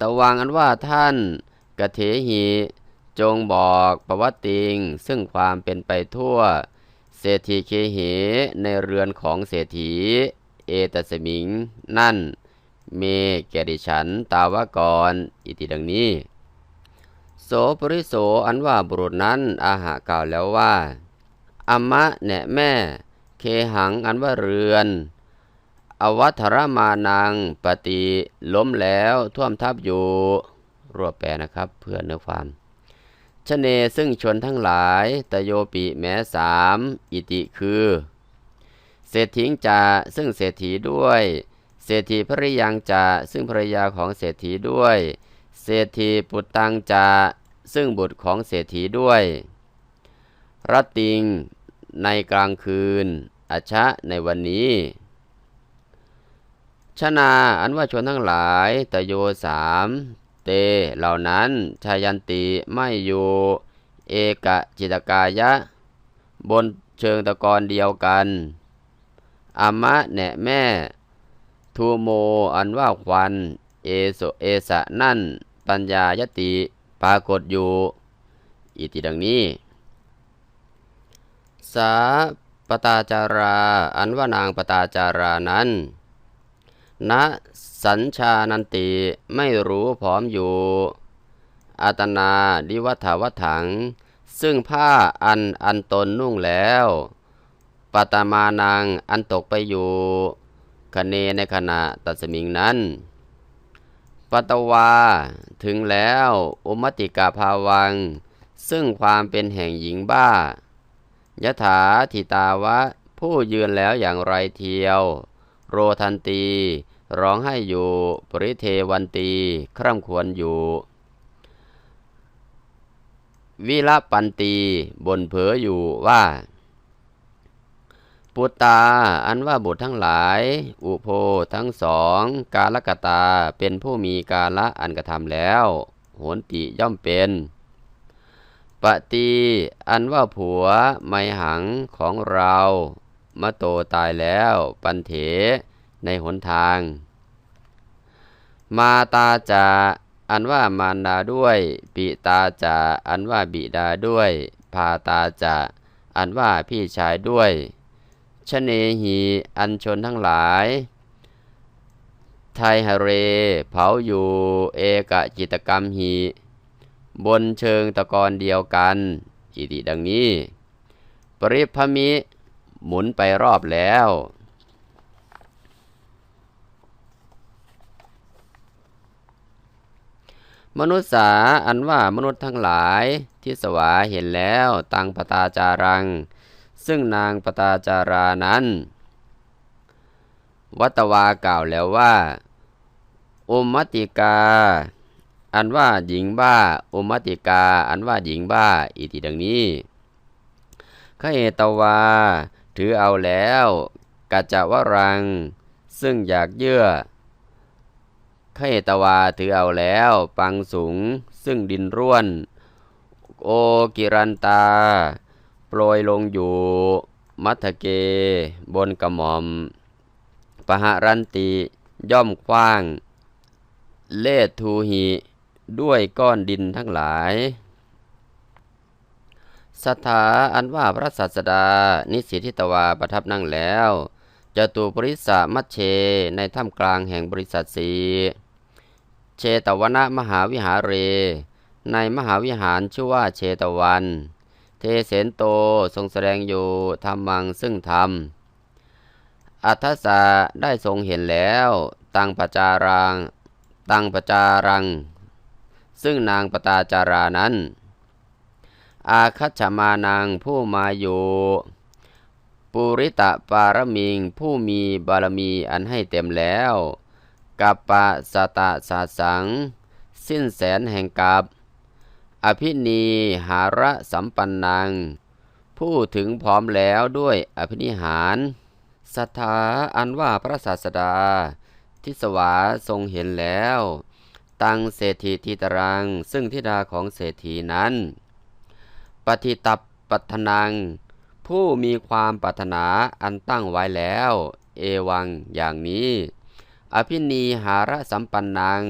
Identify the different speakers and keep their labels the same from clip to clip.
Speaker 1: ตวังอันว่าท่านกเถหีจงบอกประวัติงซึ่งความเป็นไปทั่ว เศรษฐีเคเหในเรือนของเศรษฐี เอตสมิง นั่น เมแกดิฉันตาวกร อิติดังนี้ โสปริโสอันว่าบุรุษนั้นอาหากล่าวแล้วว่าอมะแหนะแม่ เคหังอันว่าเรือน อวัธรมานังปฏิล้มแล้วท่วมทับอยู่รวบแปลนะครับ เพื่อเนื้อความชเนซึ่งชนทั้งหลายตโยปิแม้สามอิติคือเศรษฐิงจาซึ่งเศรษฐีด้วยเศรษฐีภริยังจาซึ่งภรรยาของเศรษฐีด้วย เศรษฐีปุตตังจาซึ่งบุตรของเศรษฐีด้วยรัตติงในกลางคืนอชะในวันนี้ ชนาอันว่าชนทั้งหลายตโยสามเตเหล่านั้นชายันติไม่อยู่เอกจิตกายะ บนเชิงตะกอนเดียวกันอามะแหนะแม่ทูโมอันว่าควันเอโสเอสะนั่น ปัญญายติปรากฏอยู่ อิติดังนี้ สาปตาจารา อันว่านางปตาจารานั้น ณสัญชานันติไม่รู้พร้อมอยู่อาตนาดิวัฏวัถัง ซึ่งผ้าอันอันตนนุ่งแล้วปตมานังอันตกไปอยู่คเนในขณะตัดสมิงนั้นปตวาถึงแล้วอุมติกาภาวัง ซึ่งความเป็นแห่งหญิงบ้ายะถาทิตาวะ ผู้ยืนแล้วอย่างไรเทียว โรทันตี ร้องให้อยู่ ปริเทวันตี คร่ำควรอยู่ วิละปันตีบนเผออยู่ว่า ปุตตา อันว่าบุตรทั้งหลาย อุโพทั้งสอง กาลกตาเป็นผู้มีกาละอันกระทำแล้ว โหนติย่อมเป็นปฏิอันว่าผัวไมหังของเรามะโตตายแล้ว ปันเถ ในหนทาง มาตาจาอันว่ามารดาด้วยปิตาจาอันว่าบิดาด้วยพาตาจาอันว่าพี่ชายด้วยชเนหีอันชนทั้งหลาย ไทหเร เผาอยู่เอกจิตกรรมหีบนเชิงตะกอนเดียวกันอิติดังนี้ ปริพมิหมุนไปรอบแล้ว มนุษย์สาอันว่ามนุษย์ทั้งหลายที่สวาเห็นแล้วตังปตาจารัง ซึ่งนางปตาจารานั้น วัตวากล่าวแล้วว่าอุมมติกา อันว่าหญิงบ้าอุมมติกา อันว่าหญิงบ้า อิติดังนี้ขเอตวา ถือเอาแล้ว กัจจวรัง ซึ่งอยากเยื่อ เอตวาถือเอาแล้ว ปังสูงซึ่งดินร่วน โอกิรันตา โปรยลงอยู่ มัทเก บนกระหม่อม ปหารันติย่อมคว้าง เลทูหีด้วยก้อนดินทั้งหลายสถาอันว่าพระศาสดา นิสิทิตวาประทับนั่งแล้ว จตุปริสามัชเช ในถ้ำกลางแห่งบริษัทสีเชตวนมหาวิหารเร ในมหาวิหารชื่อว่าเชตวัน เทเสนโตทรงแสดงอยู่ธรรมังซึ่งธรรม อัทสะได้ทรงเห็นแล้ว ตังปจารัง ตังปจารัง ซึ่งนางปตาจารานั้น อาคัจฉมานังผู้มาอยู่ ปุริตะปารมิง ผู้มีบารมีอันให้เต็มแล้วกัปปะสตะสาสัง สิ้นแสนแห่งกับอภินีหาระสัมปันนัง ผู้ถึงพร้อมแล้วด้วยอภินิหารศรัทธาอันว่าพระศาสดา ทิสวาทรงเห็นแล้ว ตังเศรษฐีทิตรัง ซึ่งทิดาของเศรษฐีนั้น ปฏิตับปัทนัง ผู้มีความปรารถนาอันตั้งไว้แล้ว เอวังอย่างนี้ อภินีหาระสัมปันนัง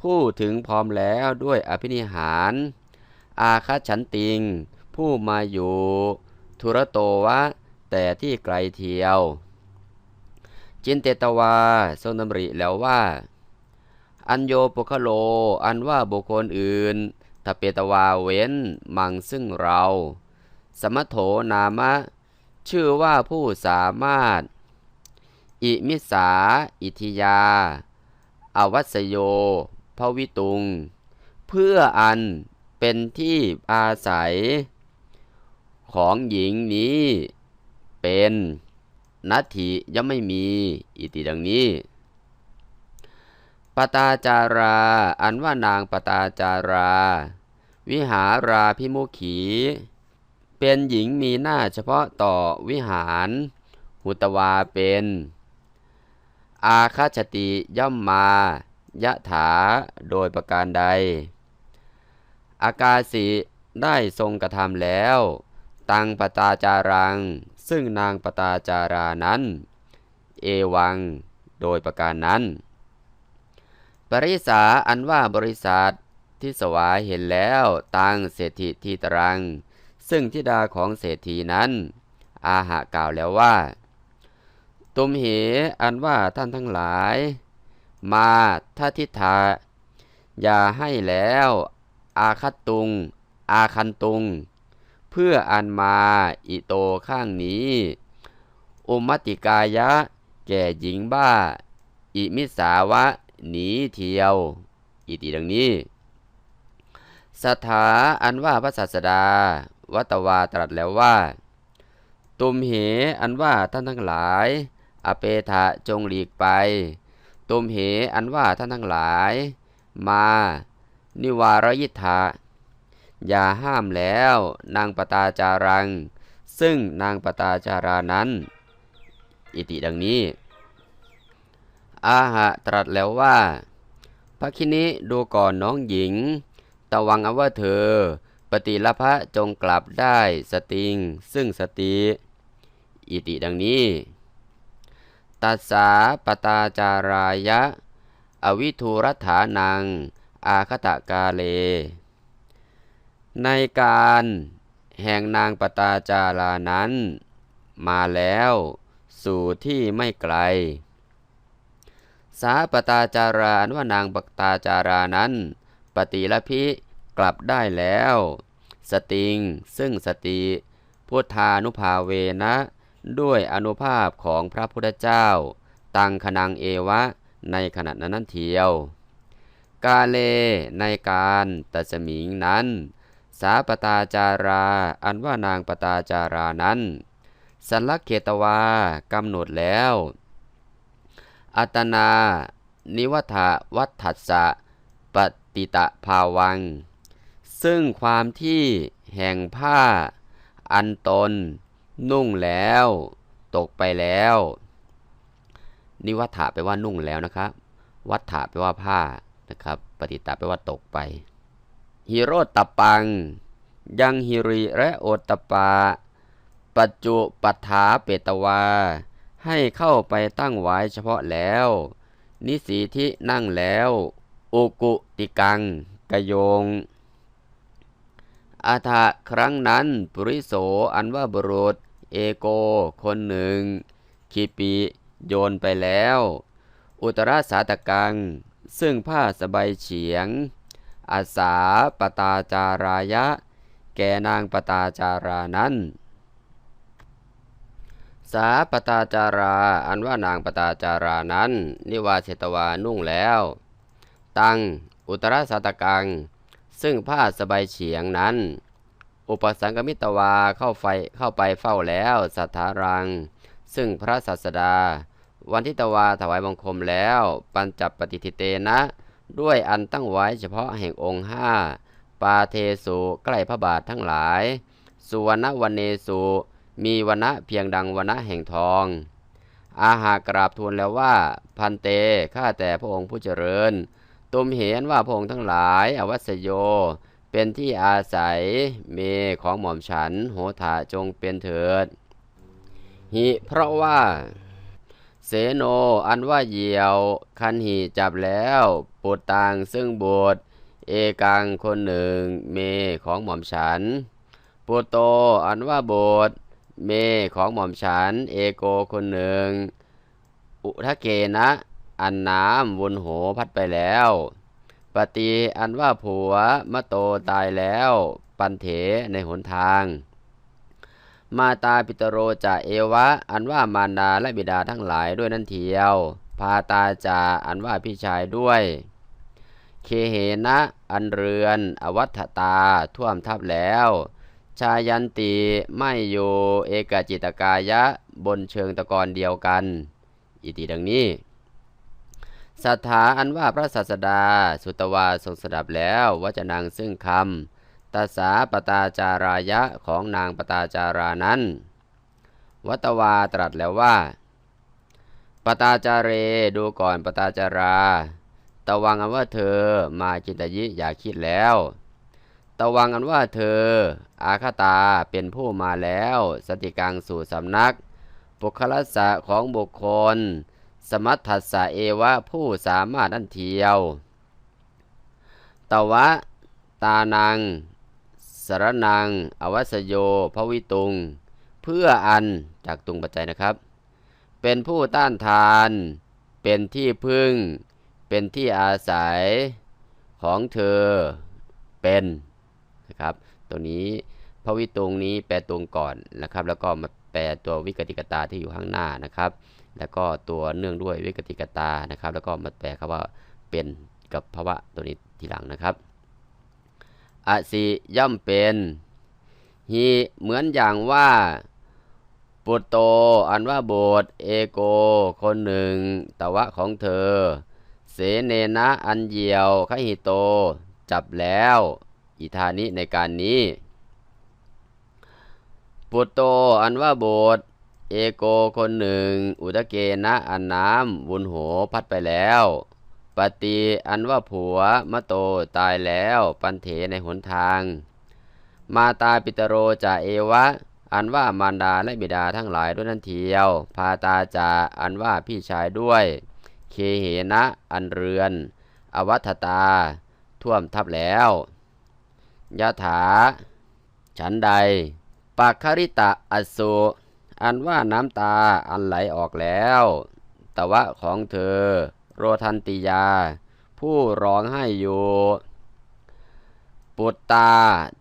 Speaker 1: ผู้ถึงพร้อมแล้วด้วยอภินิหาร อาคาฉันติง ผู้มาอยู่ ทุรโตวะ แต่ที่ไกลเทียว จินเตตวาทรงดำริแล้วว่า อัญโยปุคโล อันว่าบุคคลอื่นทเปตวาเว้นมังซึ่งเรา สมโถนามะ ชื่อว่าผู้สามารถ อิมิสา อิทิยา อวัสโย ภวิตุง เพื่ออันเป็นที่อาศัย ของหญิงนี้เป็นนัตถิยังไม่มีอิติดังนี้ ปตาจารา อันว่านางปตาจารา วิหาราพิมุขี เป็นหญิงมีหน้าเฉพาะต่อวิหาร หุตวาเป็น อาคาชติย่อมมายะถาโดยประการใด อากาสิได้ทรงกระทำแล้ว ตังปตาจารัง ซึ่งนางปตาจารานั้น เอวัง โดยประการนั้น ปริสาอันว่าบริษัทที่สวายเห็นแล้วตังเศรษฐีทีตรัง ซึ่งทิดาของเศรษฐีนั้น อาหะกล่าวแล้วว่า ตุมเหอันว่าท่านทั้งหลาย มาทัทิทาอย่าให้แล้ว อาคัตตุง อาคันตุง เพื่ออันมาอิโตข้างนี้อุมติกายะ แก่หญิงบ้า อิมิสาวะ หนีเที่ยว อิติดังนี้สถาอันว่าพระศาสดา วัตวาตรัสแล้วว่า ตุมเห อันว่าท่านทั้งหลาย อเปทะจงหลีกไป ตุมเห อันว่าท่านทั้งหลาย มา นิวารยิทธาอย่าห้ามแล้ว นางปตาจารัง ซึ่งนางปตาจารานั้น อิติดังนี้ อาหะตรัสแล้วว่าพระคินิดูก่อนน้องหญิง ตะวังเอาว่าเธอ ฏิลภะจงกลับได้สติง ซึ่งสติ อิติดังนี้ ตัสสาปตาจารายะ อวิทูรัฐานัง อาคตะกาเล ในการแห่งนางปตาจารานั้น มาแล้วสู่ที่ไม่ไกล สาปตาจารานว่านางปตาจารานั้น ปฏิละพิ กลับได้แล้ว สติง ซึ่งสติพุทธานุภาเวนะ ด้วยอนุภาพของพระพุทธเจ้า ตังคนังเอวะ ในขณะนั้นนั้นเทียว กาเลในการตัสมิงนั้น สาปตาจารา อันว่านางปตาจารานั้น สันลักเขตวากำหนดแล้วอัตนา นิวัฏวัฏถัสสะปฏิตะภาวัง ซึ่งความที่แห่งผ้า อันตน นุ่งแล้ว ตกไปแล้ว นิวัฏะแปลว่านุ่งแล้วนะครับ วัฏะแปลว่าผ้านะครับ ปฏิตะแปลว่าตกไปฮิโรตตปัง ยังฮิริและโอตปา ปัจจุปัฏฐาเปตวา ให้เข้าไปตั้งไว้เฉพาะแล้ว นิสีที่นั่งแล้ว โอกุติกัง กโยง อาทะครั้งนั้นปุริโสอันว่าบุรุษ เอโก คนหนึ่งขีปีโยนไปแล้ว อุตราสาตกัง ซึ่งผ้าสบายเฉียง อาสาปตาจารายะ แกนางปตาจารานั้น สาปตาจารา อันว่านางปตาจารานั้น นิวาเชตวานุ่งแล้ว ตัง อุตราสาตกัง ซึ่งผ้าสบายเฉียงนั้น อุปสังกมิตวาเข้าไฟเข้าไปเฝ้าแล้วสัทธารัง ซึ่งพระศาสดา วันทิตวาถวายบังคมแล้ว ปัญจปฏิทิเตนะ ด้วยอันตั้งไว้เฉพาะแห่งองค์ห้าปาเทสุใกล้พระบาททั้งหลาย สุวรรณวันเนสุมีวันณะเพียงดังวันณะแห่งทอง อาหากราบทูลแล้วว่าพันเตข้าแต่พระองค์ผู้เจริญ ตุมเห็นว่าพงทั้งหลายอวัสโย เป็นที่อาศัยเมของหม่อมฉันโหฐาจงเป็นเถิด หิเพราะว่าเสโนอันว่าเหยี่ยวคันหีจับแล้วปุตตังซึ่งบุตรเอกังคนหนึ่งเมของหม่อมฉันปุโตอันว่าบุตรเมของหม่อมฉัน เอโกคนหนึ่ง อุทะเกนะ อันน้ำวนโหพัดไปแล้ว ปฏิอันว่าผัวมะโตตายแล้ว ปันเถในหนทาง มาตาปิตโรจะเอวะ อันว่ามารดาและบิดาทั้งหลายด้วยนั่นเทียว พาตาจาอันว่าพี่ชายด้วย เคเหนะอันเรือน อวัฏตาท่วมทับแล้วชายันติไม่อยู่เอกจิตกายะ บนเชิงตะกอนเดียวกัน อิติดังนี้ ศรัทธาอันว่าพระศาสดา สุตวาทรงสดับแล้ววจนังซึ่งคำตาสาปตาจารายะของนางปตาจารานั้น วัตวาตรัสแล้วว่า ปตาจาเรดูก่อนปตาจาราตะวังอันว่าเธอมาจินตยิอย่าคิดแล้วตะวังอันว่าเธอ อาคตาเป็นผู้มาแล้ว สติกังสู่สำนัก ปุคลัสสะของบุคคล สมัตถัสสะเอวะผู้สามารถอันเทียว ตวะตานัง สรนัง อวัสโยภวิตุง เพื่ออันจากตุงปัจจัยนะครับ เป็นผู้ต้านทาน เป็นที่พึ่ง เป็นที่อาศัยของเธอเป็นนะครับตัวนี้พระวิตุงนี้แปลตรงก่อนนะครับ แล้วก็มาแปลตัววิกติกตาที่อยู่ข้างหน้านะครับ แล้วก็ตัวเนื่องด้วยวิกติกตานะครับ แล้วก็มาแปลคำว่าเป็นกับภาวะตัวนี้ทีหลังนะครับอสิย่อมเป็นฮีเหมือนอย่างว่าปุตโต อันว่าโบสเอโก คนหนึ่ง ตะวะของเธอ เสเนนะอันเยียวขหิโต จับแล้ว อิธานิในการนี้ ปุตโต อันว่าโบส เอโกคนหนึ่ง อุตเกนะอันน้ำวุนโหพัดไปแล้ว ปฏิอันว่าผัวมะโตตายแล้วปันเถในหนทาง มาตาปิตโรจะเอวะ อันว่ามารดาและบิดาทั้งหลายด้วยนั่นเทียว พาตาจาอันว่าพี่ชายด้วย เคเหนะอันเรือน อวัฏตา ท่วมทับแล้วยะถา ฉันใดปักคริตะอสุ อันว่าน้ำตาอันไหลออกแล้วตะวะของเธอ โรทันติยา ผู้ร้องให้อยู่ ปุตตา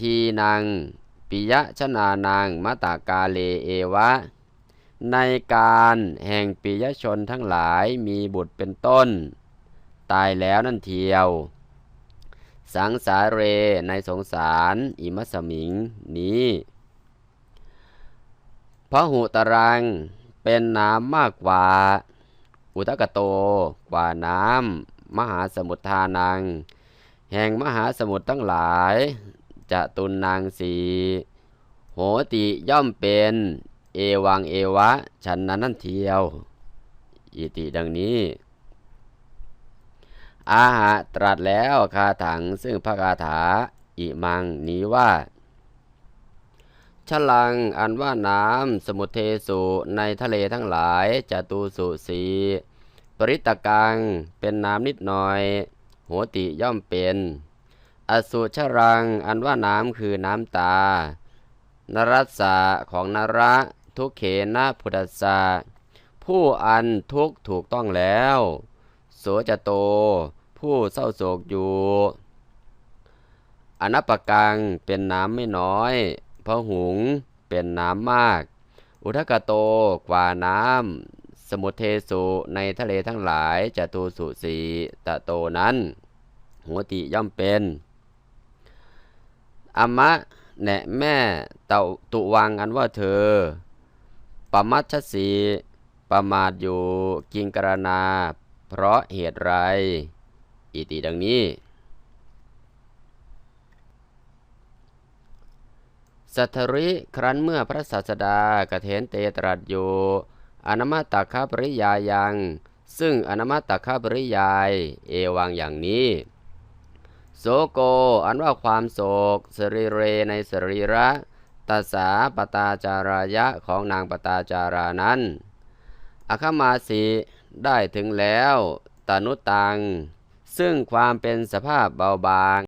Speaker 1: ทีนังปิยะชนานางมตากาเลเอวะ ในการแห่งปิยชนทั้งหลายมีบุตรเป็นต้น ตายแล้วนั่นเทียว สังสาเรในสงสารอิมัสมิงนี้ พระหุตรัง เป็นน้ำมากกว่า อุทกโต กว่าน้ำ มหาสมุทธานัง แห่งมหาสมุทรทั้งหลาย จะตุนนางสีโหติย่อมเป็น เอวังเอวะ ฉันนั้นนั่นเทียว อิติดังนี้ อาหะตรัสแล้วคาถังซึ่งพระคาถา อิมังนี้ว่า ฉลังอันว่าน้ำสมุทเทสุในทะเลทั้งหลายจตูสุสีปริตกังเป็นน้ำนิดหน่อย โหติย่อมเป็น อสุชรังอันว่าน้ำคือน้ำตา นรัสสะของนระทุกเขนะพุทธสะผู้อันทุกถูกต้องแล้ว โสจโต ผู้เศร้าโศกอยู่ อนัปกังเป็นน้ำไม่น้อย พะหุง เป็นน้ำมาก อุทกโตกว่าน้ำ สมุทเทสุในทะเลทั้งหลายจะตูสุสีตะโตนั้น หัวติย่อมเป็นอมะแนะแม่เตาตุวังอันว่าเธอปมัชชสีประมาทอยู่กิงกรณา เพราะเหตุไร อิติดังนี้ สัทธริครั้นเมื่อพระศาสดากเถนเตตรัสอยู่อนามตักขปริยายัง ซึ่งอนามตักขปริยาย เอวังอย่างนี้ โสโก อันว่าความโศกสรีเรในสรีระตาสาปตาจารายะของนางปตาจารานั้นอคมาสีได้ถึงแล้วตานุตัง ซึ่งความเป็นสภาพเบาบาง